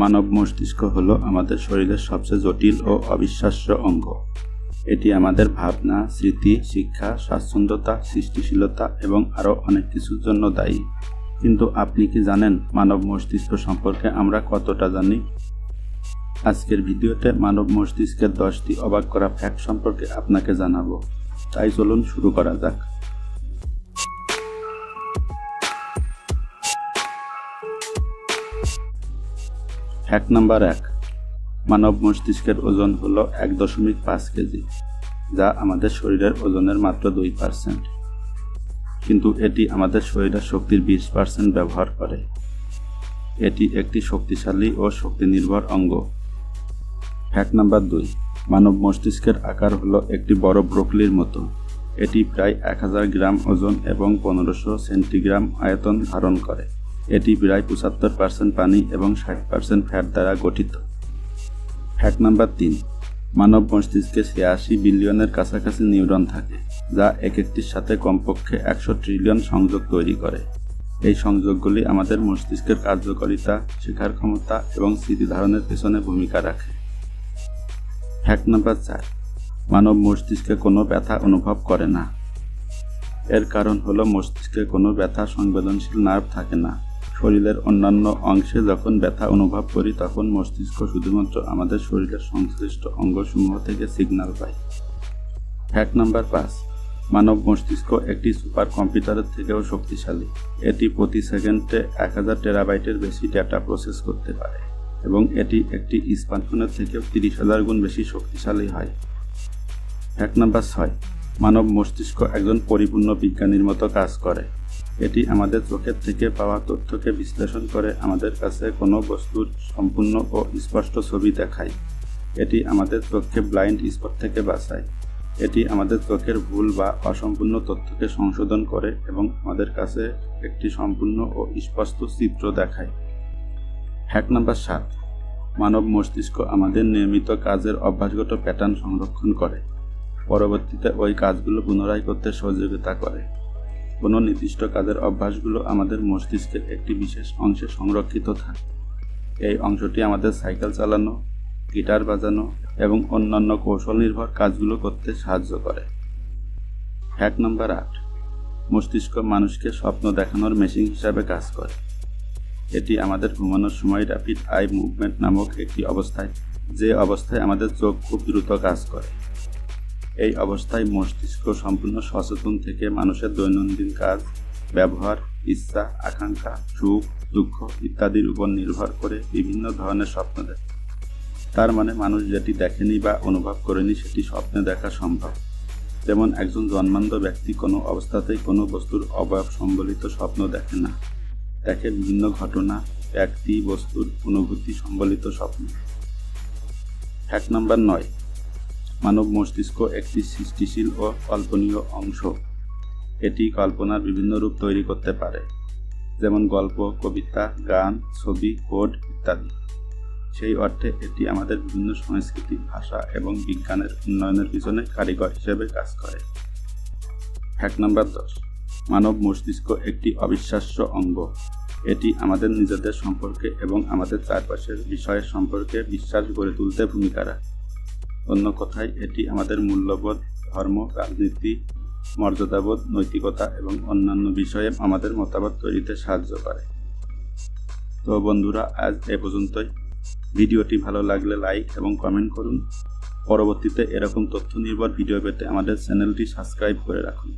মানব মস্তিষ্ক হলো আমাদের শরীরের সবচেয়ে জটিল ও অবিশ্বাস্য অঙ্গ। এটি আমাদের ভাবনা, স্মৃতি, শিক্ষা, স্বাচ্ছন্দ্যতা, সৃষ্টিশীলতা এবং আরও অনেক কিছুর জন্য দায়ী। কিন্তু আপনি কি জানেন মানব মস্তিষ্ক সম্পর্কে আমরা কতটা জানি? আজকের ভিডিওতে মানব মস্তিষ্কের দশটি অবাক করা ফ্যাক্ট সম্পর্কে আপনাকে জানাব। তাই চলুন শুরু করা যাক। ফ্যাক্ট নাম্বার এক, মানব মস্তিষ্কের ওজন হলো এক দশমিক পাঁচ কেজি, যা আমাদের শরীরের ওজনের মাত্র দুই পার্সেন্ট। কিন্তু এটি আমাদের শরীরের শক্তির বিশ পার্সেন্ট ব্যবহার করে। এটি একটি শক্তিশালী ও শক্তি নির্ভর অঙ্গ। ফ্যাক্ট নাম্বার দুই, মানব মস্তিষ্কের আকার হলো একটি বড় ব্রোকলির মতো। এটি প্রায় এক হাজার গ্রাম ওজন এবং পনেরোশো সেন্টিগ্রাম আয়তন ধারণ করে। এটি প্রায় পঁচাত্তর পার্সেন্ট পানি এবং ষাট পার্সেন্ট ফ্যাট দ্বারা গঠিত। ফ্যাক্ট নাম্বার তিন মানব মস্তিষ্কে ছিয়াশি বিলিয়নের কাছাকাছি নিউরন থাকে, যা এক একটির সাথে কমপক্ষে একশো ট্রিলিয়ন সংযোগ তৈরি করে। এই সংযোগগুলি আমাদের মস্তিষ্কের কার্যকারিতা শেখার ক্ষমতা এবং স্মৃতি ধারণের পেছনে ভূমিকা রাখে। ফ্যাক্ট নাম্বার চার মানব মস্তিষ্কে কোনো ব্যথা অনুভব করে না। এর কারণ হলো মস্তিষ্কে কোনো ব্যথা সংবেদনশীল নার্ভ থাকে না। শরীরের অন্যান্য অংশে যখন ব্যথা অনুভব করি, তখন মস্তিষ্ক শুধুমাত্র আমাদের শরীরের সংশ্লিষ্ট অঙ্গসমূহ থেকে সিগন্যাল পায়। ফ্যাক্ট নাম্বার পাঁচ মানব মস্তিষ্ক একটি সুপার কম্পিউটারের থেকেও শক্তিশালী। এটি প্রতি সেকেন্ডে এক হাজার টেরাবাইটের বেশি ডেটা প্রসেস করতে পারে এবং এটি একটি স্মার্টফোনের থেকেও তিরিশ হাজার গুণ বেশি শক্তিশালী হয়। এক নাম্বার ছয়। মানব মস্তিষ্ক একজন পরিপূর্ণ বিজ্ঞানীর মতো কাজ করে। এটি আমাদের চোখের থেকে পাওয়া তথ্যকে বিশ্লেষণ করে আমাদের কাছে কোনো বস্তুর সম্পূর্ণ ও স্পষ্ট ছবি দেখায়। এটি আমাদের চোখকে ব্লাইন্ড স্পট থেকে বাঁচায়। এটি আমাদের চোখের ভুল বা অসম্পূর্ণ তথ্যকে সংশোধন করে এবং আমাদের কাছে একটি সম্পূর্ণ ও স্পষ্ট চিত্র দেখায়। হ্যাক নাম্বার সাত। মানব মস্তিষ্ক আমাদের নিয়মিত কাজের অভ্যাসগত প্যাটার্ন সংরক্ষণ করে। পরবর্তীতে ওই কাজগুলো পুনরায় করতে সহযোগিতা করে। কোনো নির্দিষ্ট কাজের অভ্যাসগুলো আমাদের মস্তিষ্কের একটি বিশেষ অংশে সংরক্ষিত থাকে। এই অংশটি আমাদের সাইকেল চালানো, গিটার বাজানো এবং অন্যান্য কৌশল নির্ভর কাজগুলো করতে সাহায্য করে। হ্যাক নাম্বার আট মস্তিষ্ক মানুষকে স্বপ্ন দেখানোর মেশিন হিসাবে কাজ করে। এটি আমাদের ঘুমানোর সময় র্যাপিড আই মুভমেন্ট নামক একটি অবস্থায়, যে অবস্থায় আমাদের চোখ খুব দ্রুত কাজ করে। এই অবস্থায় মস্তিষ্ক সম্পূর্ণ সচেতন থেকে মানুষের দৈনন্দিন কাজ, ব্যবহার, ইচ্ছা, আকাঙ্ক্ষা, সুখ, দুঃখ ইত্যাদির উপর নির্ভর করে বিভিন্ন ধরনের স্বপ্ন দেখে। তার মানে মানুষ যেটি দেখেনি বা অনুভব করেনি সেটি স্বপ্নে দেখা সম্ভব। যেমন একজন জন্মান্ধ ব্যক্তি কোনো অবস্থাতেই কোনো বস্তুর অবয়ব সম্বলিত স্বপ্ন দেখে না। দেখে বিভিন্ন ঘটনা, ব্যক্তি, বস্তুর অনুভূতি সম্বলিত স্বপ্ন। এক নম্বর নয় মানব মস্তিষ্ক একটি সৃষ্টিশীল ও কল্পনীয় অংশ। এটি কল্পনার বিভিন্ন রূপ তৈরি করতে পারে, যেমন গল্প, কবিতা, গান, ছবি, কোড ইত্যাদি। সেই অর্থে এটি আমাদের বিভিন্ন সংস্কৃতি, ভাষা এবং বিজ্ঞানের উন্নয়নের পিছনে কারিগর হিসেবে কাজ করে। এক নম্বর দশ, মানব মস্তিষ্ক একটি অবিশ্বাস্য অঙ্গ। এটি আমাদের নিজেদের সম্পর্কে এবং আমাদের চারপাশের বিষয়ের সম্পর্কে বিশ্বাস গড়ে তুলতে ভূমিকা রাখে। অন্য কথায়, এটি আমাদের মূল্যবোধ, ধর্ম, রাজনীতি, মর্যাদাবোধ, নৈতিকতা এবং অন্যান্য বিষয়ে আমাদের মতামত তৈরিতে সাহায্য করে। তো বন্ধুরা, আজ এ পর্যন্তই। ভিডিওটি ভালো লাগলে লাইক এবং কমেন্ট করুন। পরবর্তীতে এরকম তথ্য নির্ভর ভিডিও পেতে আমাদের চ্যানেলটি সাবস্ক্রাইব করে রাখুন।